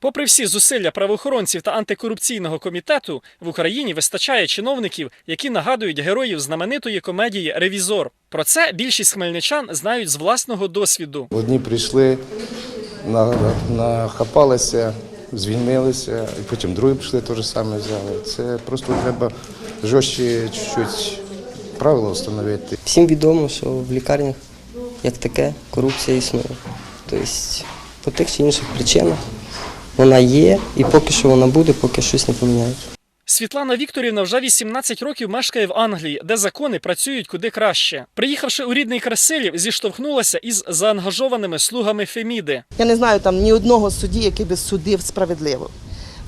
Попри всі зусилля правоохоронців та антикорупційного комітету, в Україні вистачає чиновників, які нагадують героїв знаменитої комедії Ревізор. Про це більшість хмельничан знають з власного досвіду. Одні прийшли, на- нахапалися, звільнилися, і потім другі прийшли, те саме взяли. Це просто треба жорстче чуть-чуть правила встановити. Всім відомо, що в лікарнях як таке корупція існує. Тобто по тих чи інших причинах вона є, і поки що вона буде, поки щось не поміняється. Світлана Вікторівна вже 18 років мешкає в Англії, де закони працюють куди краще. Приїхавши у рідний Красилів, зіштовхнулася із заангажованими слугами Феміди. Я не знаю там ні одного судді, який би судив справедливо.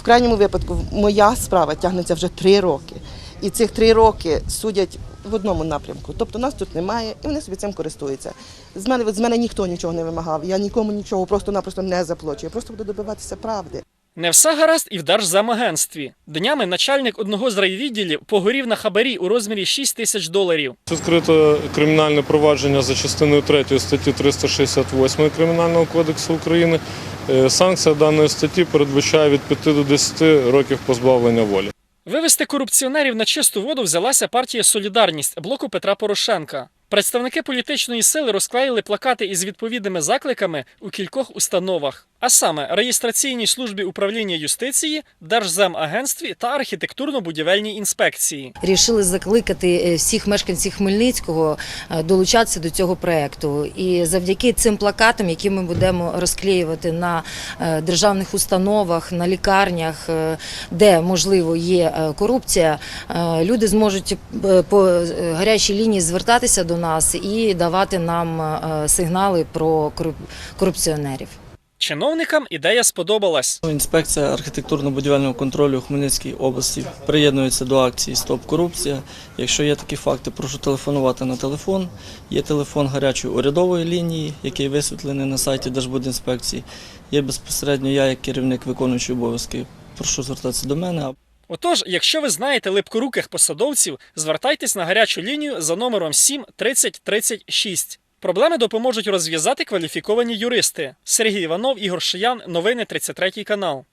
В крайньому випадку, моя справа тягнеться вже три роки. І цих три роки судять в одному напрямку. Тобто нас тут немає, і вони собі цим користуються. З мене, з мене ніхто нічого не вимагав. Я нікому нічого просто-напросто не заплачу. Я просто буду добиватися правди. Не все гаразд і в Держзамагентстві. Днями начальник одного з райвідділів погорів на хабарі у розмірі 6 тисяч доларів. Відкрито кримінальне провадження за частиною 3 статті 368 Кримінального кодексу України. Е, Санкція даної статті передбачає від 5 до 10 років позбавлення волі. Вивести корупціонерів на чисту воду взялася партія Солідарність блоку Петра Порошенка. Представники політичної сили розклеїли плакати із відповідними закликами у кількох установах, а саме реєстраційній службі управління юстиції, Держземагентстві та архітектурно-будівельній інспекції. Рішили закликати е, всіх мешканців Хмельницького е, долучатися до цього проекту. І завдяки цим плакатам, які ми будемо розклеювати на е, державних установах, на лікарнях, де можливо є корупція, люди зможуть по гарячій лінії звертатися до нас і давати нам сигнали про кору- корупціонерів. Чиновникам ідея сподобалась. Інспекція архітектурно-будівельного контролю у Хмельницькій області приєднується до акції Стоп корупція. Якщо є такі факти, прошу телефонувати на телефон. Є телефон гарячої урядової лінії, який висвітлений на сайті Держбудінспекції. Є безпосередньо я, як керівник виконуючий обов'язки. Прошу звертатися до мене. Отож, якщо ви знаєте липкоруких посадовців, звертайтесь на гарячу лінію за номером 7 30 36. Проблеми допоможуть розв'язати кваліфіковані юристи. Сергій Іванов, Ігор Шиян, новини 33 канал.